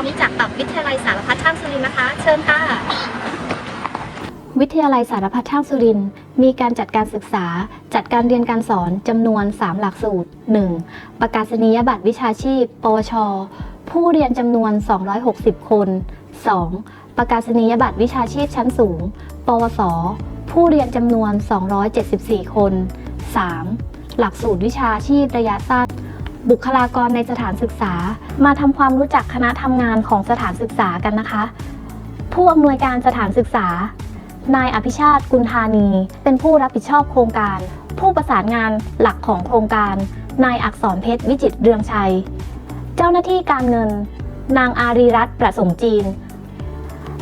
ความรู้จักกับวิทยาลัยสารพัดช่างสุรินทร์นะคะ เชิญค่ะ วิทยาลัยสารพัดช่างสุรินทร์มีการจัดการศึกษา จัดการเรียนการสอนจำนวน 3 หลักสูตร 1. ประกาศนียบัตรวิชาชีพ ปวช ผู้เรียนจำนวน 260 คน 2. ประกาศนียบัตรวิชาชีพชั้นสูง ปวส ผู้เรียนจำนวน 274 คน 3. หลักสูตรวิชาชีพระยะสั้น บุคลากรในสถานศึกษา มาทำความรู้จักคณะทำงานของสถานศึกษากันนะคะ ผู้อำนวยการสถานศึกษา นายอภิชาติกุลธานี เป็นผู้รับผิดชอบโครงการ ผู้ประสานงานหลักของโครงการ นายอักษรเพชรวิจิตรเรืองชัย เจ้าหน้าที่การเงิน นางอารีรัตน์ประสงค์จีน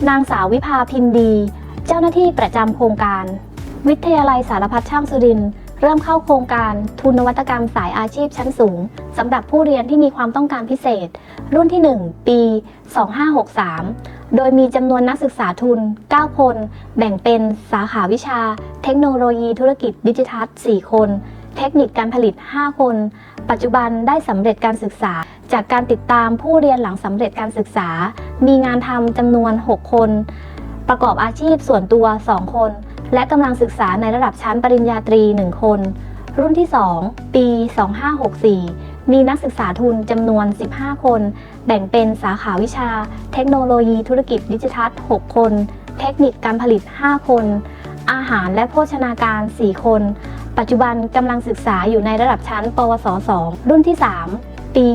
นางสาววิภาพิมพ์ดี เจ้าหน้าที่ประจำโครงการ วิทยาลัยสารพัดช่างสุรินทร์ เริ่มเข้าโครงการทุนนวัตกรรมสายอาชีพชั้นสูงสำหรับผู้เรียนที่มีความต้องการพิเศษ รุ่นที่ 1 ปี 2563 โดยมีจำนวนนักศึกษาทุน 9 คน แบ่งเป็นสาขาวิชา เทคโนโลยีธุรกิจดิจิทัล 4 คน เทคนิคการผลิต 5 คน ปัจจุบันได้สำเร็จการศึกษา จากการติดตามผู้เรียนหลังสำเร็จการศึกษา มีงานทำจำนวน 6 คน ประกอบอาชีพส่วนตัว 2 คน และกำลังศึกษาในระดับชั้นปริญญาตรี 1 คน รุ่นที่ 2 ปี 2564 มีนักศึกษาทุนจำนวน 15 คน แบ่งเป็นสาขาวิชา เทคโนโลยีธุรกิจดิจิทัล 6 คน เทคนิคการผลิต 5 คน อาหารและโภชนาการ 4 คน ปัจจุบันกำลังศึกษาอยู่ในระดับชั้น ปวส 2 รุ่นที่ 3 ปี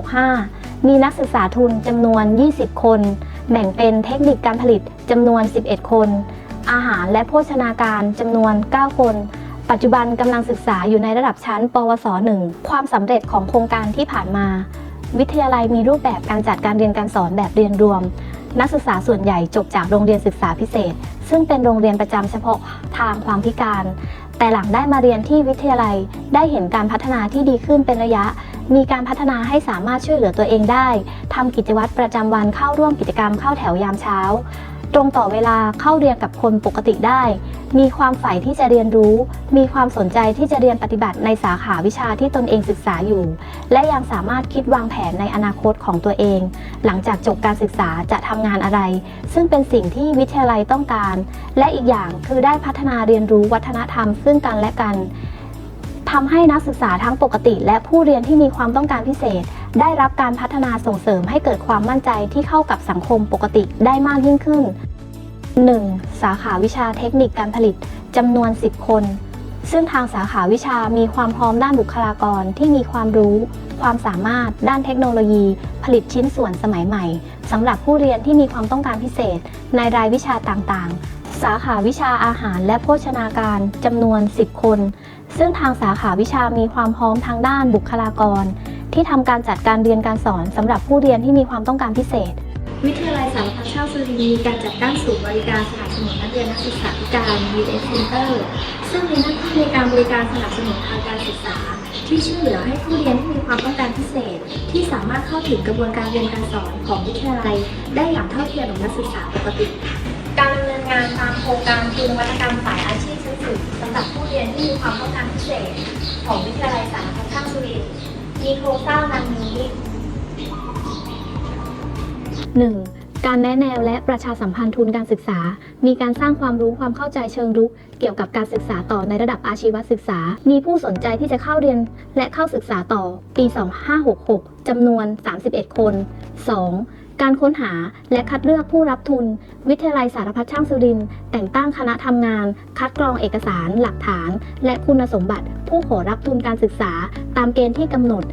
2565 มีนักศึกษาทุนจำนวน 20 คน แบ่งเป็นเทคนิคการผลิตจำนวน 11 คน อาหารและโภชนาการจำนวน 9 คน ปัจจุบันกำลังศึกษาอยู่ในระดับชั้น ปวส 1 ความสำเร็จของโครงการที่ผ่านมา วิทยาลัยมีรูปแบบการจัดการเรียนการสอนแบบเรียนรวม นักศึกษาส่วนใหญ่จบจากโรงเรียนศึกษาพิเศษ ซึ่งเป็นโรงเรียนประจำเฉพาะทางความพิการ แต่หลังได้มาเรียนที่วิทยาลัยได้เห็นการพัฒนาที่ดีขึ้นเป็นระยะมีการพัฒนาให้สามารถช่วยเหลือตัวเองได้ ทำกิจวัตรประจำวันเข้าร่วมกิจกรรมเข้าแถวยามเช้า ตรงต่อเวลาเข้าเรียนกับคนปกติได้ มีความใฝ่ที่จะเรียนรู้ มีความสนใจที่จะเรียนปฏิบัติในสาขาวิชาที่ตนเองศึกษาอยู่ และยังสามารถคิดวางแผนในอนาคตของตัวเอง หลังจากจบการศึกษาจะทำงานอะไร ซึ่งเป็นสิ่งที่วิทยาลัยต้องการ และอีกอย่างคือได้พัฒนาเรียนรู้วัฒนธรรมซึ่งกันและกัน ทำให้นักศึกษาทั้งปกติ และผู้เรียนที่มีความต้องการพิเศษ ได้รับการพัฒนาส่งเสริมให้เกิดความมั่นใจที่เข้ากับสังคมปกติได้มากยิ่งขึ้น 1. สาขาวิชาเทคนิคการผลิตจำนวน 10 คน ซึ่งทางสาขาวิชามีความพร้อมด้านบุคลากรที่มีความรู้ ความสามารถ ด้านเทคโนโลยี ผลิตชิ้นส่วนสมัยใหม่สำหรับผู้เรียนที่มีความต้องการพิเศษ ในรายวิชาต่างๆ สาขาวิชาอาหารและโภชนาการจำนวน 10 คน ซึ่งทางสาขาวิชามีความพร้อมทางด้านบุคลากร ที่ทำการจัดการเรียนการสอนสำหรับผู้เรียนที่มีความต้องการพิเศษ วิทยาลัยสารพัดช่างสุรินทร์มีการจัดตั้งศูนย์บริการสนับสนุนนักเรียนนักศึกษาพิการ VS Center ซึ่งมีหน้าที่ในการบริการสนับสนุนทางการศึกษา ที่ช่วยเหลือให้ผู้เรียนที่มีความต้องการพิเศษ ที่สามารถเข้าถึงกระบวนการเรียนการสอนของวิทยาลัย ได้อย่างเท่าเทียมกับนักศึกษาปกติกา โครงการทุนนวัตกรรมสายอาชีพชั้นสูงสำหรับผู้เรียนที่มีความต้องการพิเศษ ของวิทยาลัยสารพัดช่างสุรินทร์มีโครงสร้างดังนี้ 1. การแนะแนวและประชาสัมพันธ์ทุนการศึกษา มีการสร้างความรู้ความเข้าใจเชิงรุก เกี่ยวกับการศึกษาต่อในระดับอาชีวศึกษา มีผู้สนใจที่จะเข้าเรียนและเข้าศึกษาต่อปี 2566จำนวน 31 คน 2. การค้นหาและคัดเลือกผู้รับทุน วิทยาลัยสารพัดช่างสุรินทร์แต่งตั้งคณะทำงาน คัดกรองเอกสาร หลักฐาน และคุณสมบัติ ผู้ขอรับทุนการศึกษา ตามเกณฑ์ที่กำหนด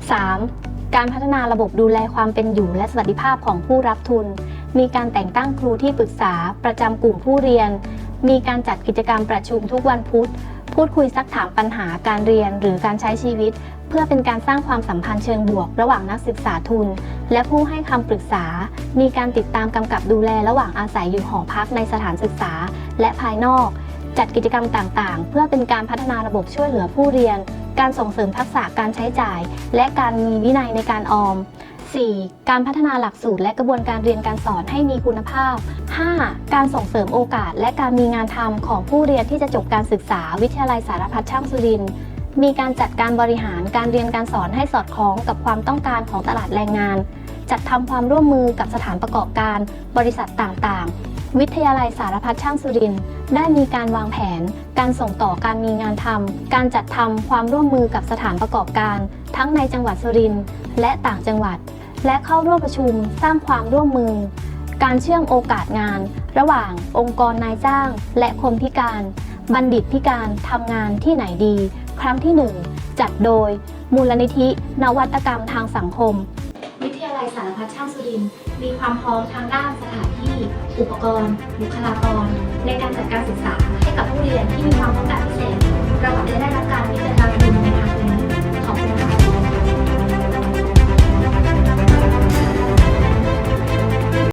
3. การพัฒนาระบบดูแลความเป็นอยู่และสวัสดิภาพของผู้รับทุน มีการแต่งตั้งครูที่ปรึกษา ประจำกลุ่มผู้เรียน มีการจัดกิจกรรมประชุมทุกวันพุธ พูดคุยซักถามปัญหาการเรียนหรือการใช้ชีวิต เพื่อเป็นการสร้างความสัมพันธ์เชิงบวก ระหว่างนักศึกษาทุน และผู้ให้คำปรึกษา มีการติดตามกำกับดูแลระหว่างอาศัยอยู่หอพักในสถานศึกษา และภายนอก จัดกิจกรรมต่างๆ เพื่อเป็นการพัฒนาระบบช่วยเหลือผู้เรียน การส่งเสริมทักษะการใช้จ่าย และการมีวินัยในการออม 4. การพัฒนาหลักสูตรและกระบวนการเรียนการสอนให้มีคุณภาพ 5. การส่งเสริมโอกาสและการมีงานทำของผู้เรียนที่จะจบการศึกษาวิทยาลัยสารพัดช่างสุรินทร์ มีการจัดการบริหารการเรียนการสอนให้สอดคล้องกับความต้องการของตลาดแรงงาน จัดทำความร่วมมือกับสถานประกอบการ บริษัทต่างๆ วิทยาลัยสารพัดช่างสุรินได้มีการวางแผน การส่งต่อการมีงานทำการจัดทำความร่วมมือกับสถานประกอบการ ทั้งในจังหวัดสุรินและต่างจังหวัด และเข้าร่วมประชุมสร้างความร่วมมือ การเชื่อมโอกาสงาน ระหว่างองค์กรนายจ้าง และคนพิการ บัณฑิตพิการทำงานที่ไหนดี รั้งที่ 1 จัดโดย มูลนิธิ นวัตกรรมทางสังคม วิทยาลัยสารพัดช่างสุรินทร์มีความพร้อมทางด้านสถานที่ อุปกรณ์ บุคลากร ในการจัดการศึกษาให้กับผู้เรียนที่มีความต้องการพิเศษระว่าได้รับการ